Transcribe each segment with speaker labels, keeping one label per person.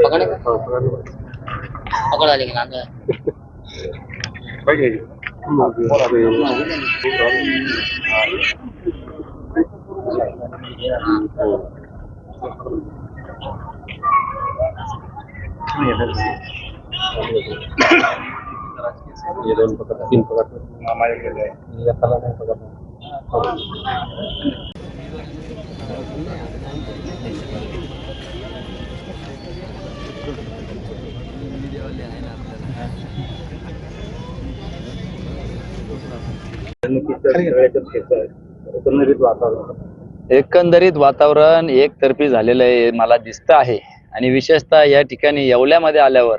Speaker 1: Pagkano Thank you.
Speaker 2: एकंदरीत वातावरण एकतर्फी झालेलं आहे मला दिसतं आहे. आणि विशेषतः या ठिकाणी येवल्यामध्ये आल्यावर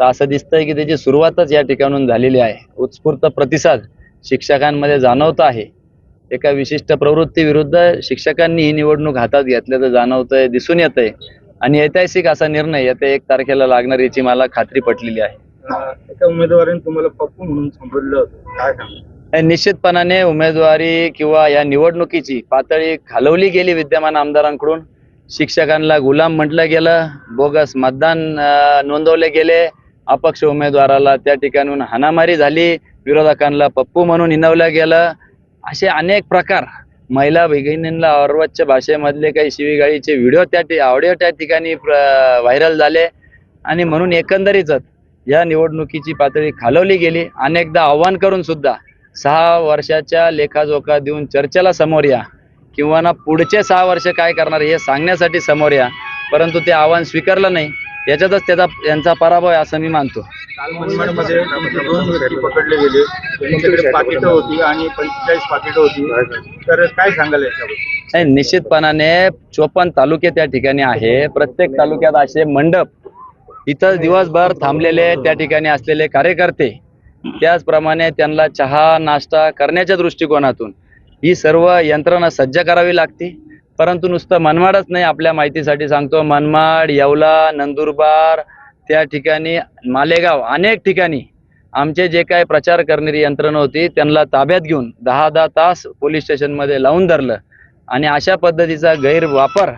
Speaker 2: तर असं दिसतंय की त्याची सुरुवातच या ठिकाणून झालेली आहे. उत्स्फूर्त प्रतिसाद शिक्षकांमध्ये जाणवत आहे. एका विशिष्ट प्रवृत्ती विरुद्ध शिक्षकांनी ही निवडणूक हातात घेतल्याचं जाणवतंय दिसून येतंय. आणि ऐतिहासिक असा निर्णय येत्या एक तारखेला लागणार याची मला खात्री पटलेली आहे.
Speaker 3: एका उमेदवाराने तुम्हाला पप्पू म्हणून संबोधलं काय
Speaker 2: निश्चितपणाने उमेदवारी किंवा या निवडणुकीची पातळी खालवली गेली विद्यमान आमदारांकडून. शिक्षकांना गुलाम म्हटलं गेलं बोगस मतदान नोंदवले गेले. अपक्ष उमेदवाराला त्या ठिकाणून हाणामारी झाली विरोधकांना पप्पू म्हणून हिनवलं गेलं. असे अनेक प्रकार महिला भगिनींना अर्वच्च भाषेमधले काही शिवीगाळीचे व्हिडिओ त्या ऑडिओ त्या ठिकाणी व्हायरल झाले. आणि म्हणून एकंदरीतच या निवडणुकीची पातळी खालवली गेली. अनेकदा आव्हान करून सुद्धा सहा वर्षाच्या लेखाजोखा देऊन चर्चेला समोर या. किंवा ना पुढचे सहा वर्ष काय करणार हे सांगण्यासाठी समोर या. परंतु ते आव्हान स्वीकारलं नाही. याच्यातच त्याचा यांचा पराभव आहे असं मी मानतो.
Speaker 3: पकडले गेले. होती आणि पंचेचाळीस पाकिटं होती. तर काय सांगाल
Speaker 2: नाही निश्चितपणाने चोपन्न तालुके त्या ठिकाणी आहे. प्रत्येक तालुक्यात असे मंडप इथं दिवसभर थांबलेले त्या ठिकाणी असलेले कार्यकर्ते त्याचप्रमाणे त्यांना चहा नाश्ता करण्याच्या दृष्टिकोनातून ही सर्व यंत्रणा सज्ज करावी लागते. परंतु नुसतं मनमाडच नाही आपल्या माहितीसाठी सांगतो. मनमाड येवला नंदुरबार त्या ठिकाणी मालेगाव अनेक ठिकाणी आमचे जे काय प्रचार करणारी यंत्रणा होती त्यांना ताब्यात घेऊन दहा दहा तास पोलीस स्टेशनमध्ये लावून धरलं. आणि अशा पद्धतीचा गैरवापर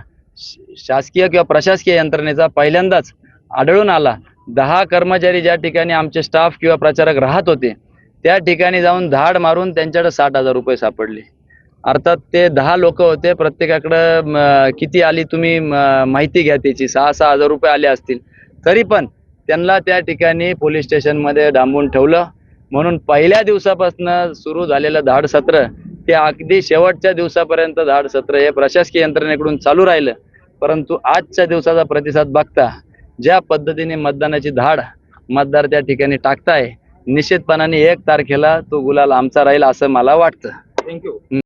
Speaker 2: शासकीय किंवा प्रशासकीय यंत्रणेचा पहिल्यांदाच आढळून आला. दहा कर्मचारी ज्या ठिकाणी आमचे स्टाफ किंवा प्रचारक राहत होते त्या ठिकाणी जाऊन धाड मारून त्यांच्याकडे साठ हजार रुपये सापडले. अर्थात ते दहा लोक होते प्रत्येकाकडं किती आली तुम्ही माहिती घ्या त्याची. सहा सहा हजार रुपये आले असतील. तरी पण त्यांना त्या ठिकाणी पोलीस स्टेशनमध्ये डांबून ठेवलं. म्हणून पहिल्या दिवसापासून सुरू झालेलं धाड सत्र ते अगदी शेवटच्या दिवसापर्यंत धाड सत्र हे प्रशासकीय यंत्रणेकडून चालू राहिलं. परंतु आजच्या दिवसाचा प्रतिसाद बघता ज्या पद्धतीने मतदानाची धाड मतदार त्या ठिकाणी टाकताय निश्चितपणाने एक तारखेला तो गुलाल आमचा राहील असं मला वाटतं.
Speaker 3: थँक्यू